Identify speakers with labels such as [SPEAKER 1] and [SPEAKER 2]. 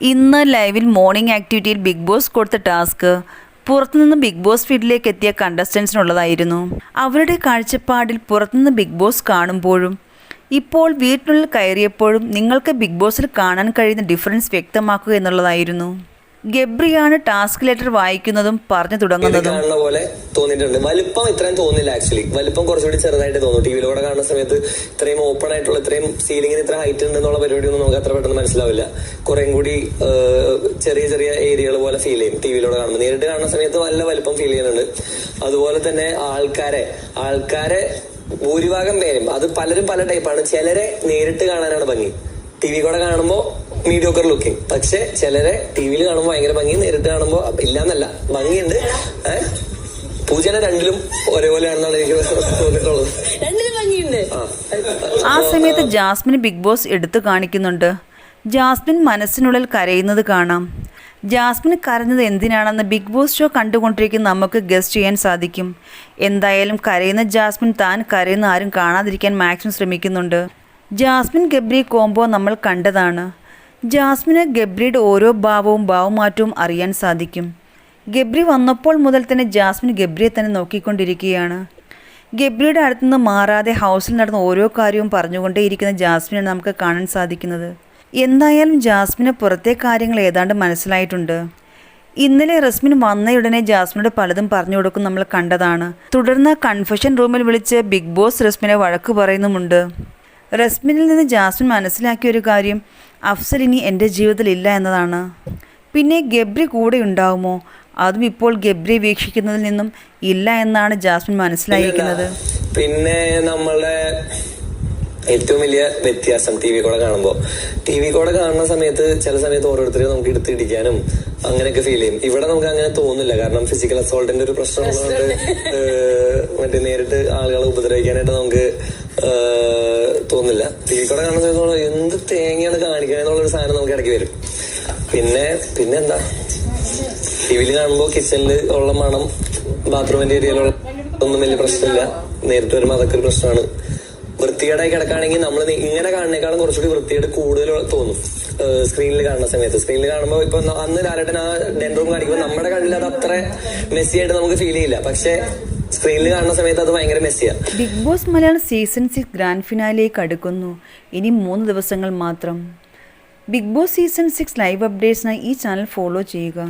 [SPEAKER 1] ഇന്ന് ലൈവിൽ മോർണിംഗ് ആക്ടിവിറ്റിയിൽ ബിഗ് ബോസ് കൊടുത്ത ടാസ്ക് പുറത്തുനിന്ന് ബിഗ് ബോസ് ഫീൽഡിലേക്ക് എത്തിയ കണ്ടസ്റ്റൻസിനുള്ളതായിരുന്നു അവരുടെ കാഴ്ചപ്പാടിൽ പുറത്തുനിന്ന് ബിഗ് ബോസ് കാണുമ്പോഴും ഇപ്പോൾ വീട്ടിനുള്ളിൽ കയറിയപ്പോഴും നിങ്ങൾക്ക് ബിഗ് ബോസിൽ കാണാൻ കഴിയുന്ന ഡിഫറൻസ് വ്യക്തമാക്കുക എന്നുള്ളതായിരുന്നു. ഗബ്രിയാണ് ടാസ്ക് ലെറ്റർ വായിക്കുന്നതും പറഞ്ഞു തുടങ്ങുന്നതും.
[SPEAKER 2] കാണുന്ന പോലെ തോന്നിയിട്ടുണ്ട്. വലിപ്പം ഇത്രയും തോന്നില്ല ആക്ച്വലി വലിപ്പം കുറച്ചുകൂടി ചെറുതായിട്ട് തോന്നും ടിവിയിലൂടെ കാണുന്ന സമയത്ത് ഇത്രയും ഓപ്പൺ ആയിട്ടുള്ള ഇത്രയും സീലിംഗിന് ഇത്ര ഹൈറ്റ് ഉണ്ടെന്നുള്ള പരിപാടി ഒന്നും നമുക്ക് അത്ര പെട്ടെന്ന് മനസ്സിലാവില്ല. കുറേം കൂടി ചെറിയ ചെറിയ ഏരിയകൾ പോലെ ഫീൽ ചെയ്യും ടിവിയിലൂടെ കാണുമ്പോൾ. നേരിട്ട് കാണുന്ന സമയത്ത് നല്ല വലിപ്പം ഫീൽ ചെയ്യുന്നുണ്ട്. അതുപോലെ തന്നെ ആൾക്കാരെ ആൾക്കാരെ ഭൂരിഭാഗം പേരും അത് പലരും പല ടൈപ്പാണ് ചിലരെ നേരിട്ട് കാണാനാണ് ഭംഗി. ടി വി കൂടെ കാണുമ്പോ മീഡിയോക്കർ ലുക്കിംഗ് പക്ഷെ ചിലരെ ടി വിയിൽ കാണുമ്പോൾ ഭയങ്കര ഭംഗി നേരിട്ട് കാണുമ്പോൾ ഇല്ലാന്നല്ല ഭംഗിയുണ്ട്. ഏഹ് പൂജന രണ്ടിലും ഒരേപോലെയാണെന്നാണ് എനിക്ക് തോന്നിയിട്ടുള്ളത്.
[SPEAKER 3] രണ്ടിലും ഭംഗിയുണ്ട്.
[SPEAKER 2] ആ.
[SPEAKER 1] സമയത്ത് ജാസ്മിൻ ബിഗ് ബോസ് എടുത്തു കാണിക്കുന്നുണ്ട്. ജാസ്മിൻ മനസ്സിനുള്ളിൽ കരയുന്നത് കാണാം. ജാസ്മിൻ കരഞ്ഞത് എന്തിനാണെന്ന് ബിഗ് ബോസ് ഷോ കണ്ടുകൊണ്ടിരിക്കുന്ന നമുക്ക് ഗസ്റ്റ് ചെയ്യാൻ സാധിക്കും. എന്തായാലും കരയുന്ന ജാസ്മിൻ താൻ കരയുന്ന ആരും കാണാതിരിക്കാൻ മാക്സിമം ശ്രമിക്കുന്നുണ്ട്. ജാസ്മിൻ ഗബ്രി കോംബോ നമ്മൾ കണ്ടതാണ്. ജാസ്മിന് ഗബ്രിയുടെ ഓരോ ഭാവവും ഭാവമാറ്റവും അറിയാൻ സാധിക്കും. ഗബ്രി വന്നപ്പോൾ മുതൽ തന്നെ ജാസ്മിൻ ഗബ്രിയെ തന്നെ നോക്കിക്കൊണ്ടിരിക്കുകയാണ്. ഗബ്രിയുടെ അടുത്തുനിന്ന് മാറാതെ ഹൗസിൽ നടന്ന ഓരോ കാര്യവും പറഞ്ഞുകൊണ്ടേയിരിക്കുന്ന ജാസ്മിനെ നമുക്ക് കാണാൻ സാധിക്കുന്നത്. എന്തായാലും ജാസ്മിന് പുറത്തെ കാര്യങ്ങൾ ഏതാണ്ട് മനസ്സിലായിട്ടുണ്ട്. ഇന്നലെ റസ്മിൻ വന്നയുടനെ ജാസ്മിനോട് പലതും പറഞ്ഞു കൊടുക്കും നമ്മൾ കണ്ടതാണ്. തുടർന്ന് കൺഫെഷൻ റൂമിൽ വിളിച്ച് ബിഗ് ബോസ് റസ്മിനെ വഴക്ക് പറയുന്നുമുണ്ട്. റസ്മിനിൽ നിന്ന് ജാസ്മിൻ മനസ്സിലാക്കിയ ഒരു കാര്യം അഫ്സൽ ഇനി എന്റെ ജീവിതത്തിൽ ഇല്ല എന്നതാണ്. പിന്നെ ഗബ്രി കൂടെ ഉണ്ടാവുമോ? അതും ഇപ്പോൾ ഗബ്രി വീക്ഷിക്കുന്നതിൽ നിന്നും ഇല്ല എന്നാണ് ജാസ്മിൻ മനസ്സിലായിരിക്കുന്നത്
[SPEAKER 2] പിന്നെ നമ്മളുടെ ഏറ്റവും വലിയ വ്യത്യാസം ടി വി കൂടെ കാണുമ്പോൾ. ടി വി കൂടെ കാണുന്ന സമയത്ത് ചില സമയത്ത് ഓരോരുത്തരെയും നമുക്ക് എടുത്തിടിക്കാനും അങ്ങനെയൊക്കെ ഫീൽ ചെയ്യും. ഇവിടെ നമുക്ക് അങ്ങനെ തോന്നില്ല കാരണം ഫിസിക്കൽ അസോൾട്ടിന്റെ ഒരു പ്രശ്നം ഉള്ളതുകൊണ്ട് മറ്റേ നേരിട്ട് ആളുകളെ ഉപദ്രവിക്കാനായിട്ട് നമുക്ക് തോന്നില്ല ടി വി കൂടെ കാണുന്ന എന്ത് തേങ്ങയാണ് കാണിക്കുക എന്നുള്ളൊരു സാധനം നമുക്ക് ഇടയ്ക്ക് വരും. പിന്നെ പിന്നെ എന്താ ടി വിയിൽ കാണുമ്പോൾ കിച്ചണിൽ ഉള്ള മണം ബാത്റൂമിന്റെ ഏരിയയിലുള്ള ഒന്നും വലിയ പ്രശ്നമില്ല. നേരിട്ട് വരുമ്പോൾ അതൊക്കെ ഒരു പ്രശ്നമാണ്. വൃത്തികേടായി കിടക്കുകയാണെങ്കിൽ നമ്മൾ ഇങ്ങനെ കാണുന്നേക്കാളും കുറച്ചുകൂടി വൃത്തികേട് കൂടുതൽ തോന്നും. സ്ക്രീനിൽ കാണുന്ന സമയത്ത്. സ്ക്രീനിൽ കാണുമ്പോൾ ഇപ്പൊ അന്ന് ലാലട്ടൻ ആ ഡെൻ റൂം കാണിക്കുമ്പോൾ നമ്മുടെ കണ്ണിൽ അത് അത്ര മെസ്സിയായിട്ട് നമുക്ക് ഫീൽ ചെയ്യില്ല. പക്ഷെ സ്ക്രീനിൽ കാണുന്ന സമയത്ത് അത് ഭയങ്കര മെസ്സിയാണ്
[SPEAKER 1] big boss Malayalam season six grand ഫിനാലേക്ക് അടുക്കുന്നു. ഇനി മൂന്ന് ദിവസങ്ങൾ മാത്രം. Big boss season six live അപ്ഡേറ്റ്സിനായി ഈ ചാനൽ ഫോളോ ചെയ്യുക.